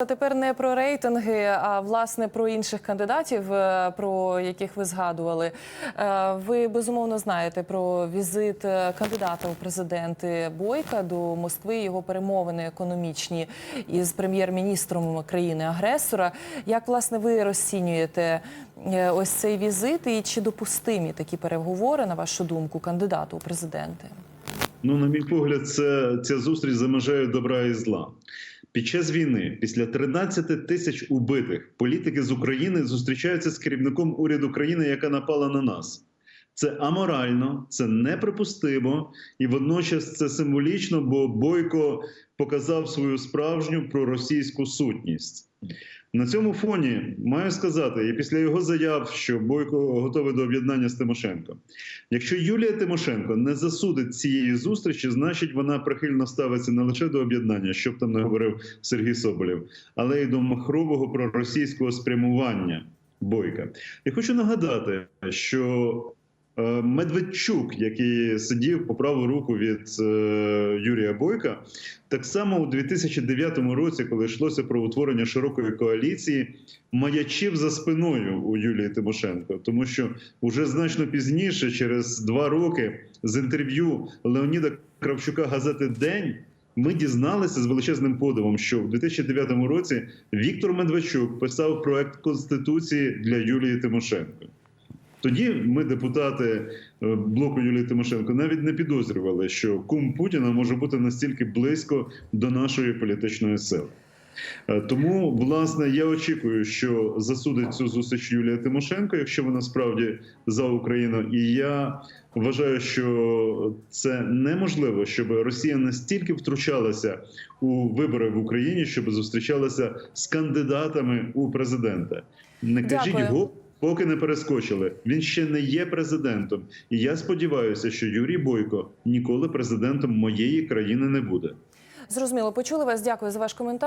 А Тепер не про рейтинги, а власне про інших кандидатів, е, про яких ви згадували. Е, Ви безумовно знаєте про візит е, кандидата у президенти Бойка до Москви, його перемовини економічні із прем'єр-міністром країни-агресора. Як власне ви розцінюєте ось цей візит і чи допустимі такі переговори, на вашу думку, кандидату у президенти? Ну, на мій погляд, це ця зустріч за межею добра і зла. Під час війни, після 13 тисяч убитих, політики з України зустрічаються з керівником уряду країни, яка напала на нас. Це аморально, це неприпустимо, і водночас це символічно, бо Бойко показав свою справжню проросійську сутність. На цьому фоні маю сказати, і після його заяв, що Бойко готовий до об'єднання з Тимошенко. Якщо Юлія Тимошенко не засудить цієї зустрічі, значить вона прихильно ставиться не лише до об'єднання, що б там не говорив Сергій Соболєв, але й до махрового проросійського спрямування Бойка. Я хочу нагадати, що Медведчук, який сидів по праву руку від е, Юрія Бойка, так само у 2009 році, коли йшлося про утворення широкої коаліції, маячив за спиною у Юлії Тимошенко, тому що уже значно пізніше, через два роки, з інтерв'ю Леоніда Кравчука газети День. Ми дізналися з величезним подивом, що в 2009 році Віктор Медведчук писав проект конституції для Юлії Тимошенко. Тоді ми, депутати е, блоку Юлії Тимошенко, навіть не підозрювали, що кум Путіна може бути настільки близько до нашої політичної сили. Е, Тому, власне, я очікую, що засудить цю зустріч Юлія Тимошенко, якщо вона справді за Україну. І я вважаю, що це неможливо, щоб Росія настільки втручалася у вибори в Україні, щоб зустрічалася з кандидатами у президента. Не кажіть Дякую. Поки не перескочили, він ще не є президентом, і я сподіваюся, що Юрій Бойко ніколи президентом моєї країни не буде. Зрозуміло, почули вас. Дякую за ваш коментар.